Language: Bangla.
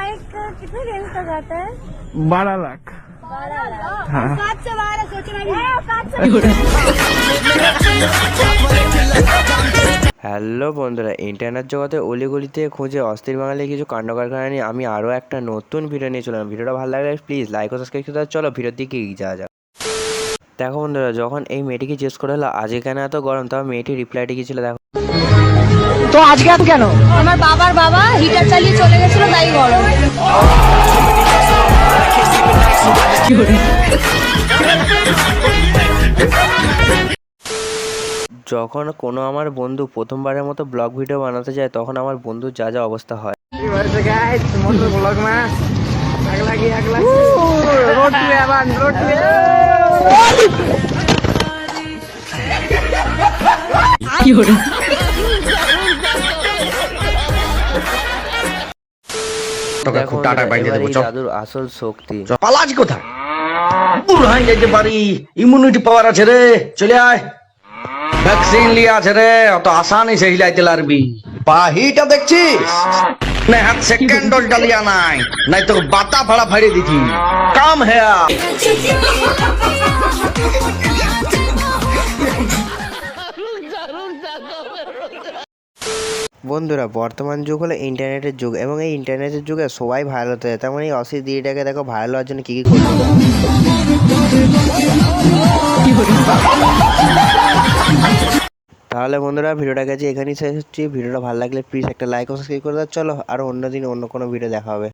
माइक कितने रेंज तक आता है बारह लाख बारह लाख हाँ सात से बारह सोचना भी सात से হ্যালো বন্ধুরা ইন্টারনেট জগতে অলিগলিতে খুঁজে অস্থির বাঙালি কিছু কাণ্ড কারখানা নিয়ে আমি আরও একটা নতুন ভিডিও নিয়ে চললাম ভিডিওটা ভালো লাগলে প্লিজ লাইক ও সাবস্ক্রাইব করতে চলো ভিডিওর দিকে এগিয়ে যাওয়া যাক দেখো বন্ধুরা যখন এই মেয়েটিকে জিজ্ঞেস করে হলো আজকে কেন এত গরম তবে মেয়েটি রিপ্লাইটি কি ছিল দেখো তো আজকে এত কেন? আমার বাবার বাবা হিটার চালিয়ে চলে গেছিল তাই গরম যখন কোনো আমার বন্ধু প্রথমবারের মতো ব্লগ ভিডিও বানাতে যায় তখন আমার বন্ধুর যা যা অবস্থা হয়। কি তোকে দেখো খুব টাটা বাইরে এবার দেবো চল। জাদুর আসল শক্তি। পালাজ কোথায়? উড়াই যেতে পারি। ইমিউনিটি পাওয়ার আছে রে। চলে আয়। ভ্যাকসিন লিয়ে আছে রে। অত আসানি সে হিলাইতে লারবি। পাহিটা দেখছিস? না হাত সেকেন্ড ডোজ ডালিয়া নাই নাই তোর বাতা ফাড়া ফাড়ি দিছি কাম হেয়া। বন্ধুরা, বর্তমান যুগ হলো ইন্টারনেটের যুগ এবং এই ইন্টারনেটের যুগে সবাই ভাইরাল হতে যায়। তেমন এই অসি দিদিটাকে দেখো ভাইরাল হওয়ার জন্য কী কী করতে তাহলে বন্ধুরা, ভিডিওটা কাছে এখানেই শেষ হচ্ছে। ভিডিওটা ভালো লাগলে প্লিজ একটা লাইক ও সাবস্ক্রাইব করে দাও। চলো আর অন্য দিন অন্য কোনো ভিডিও দেখা হবে।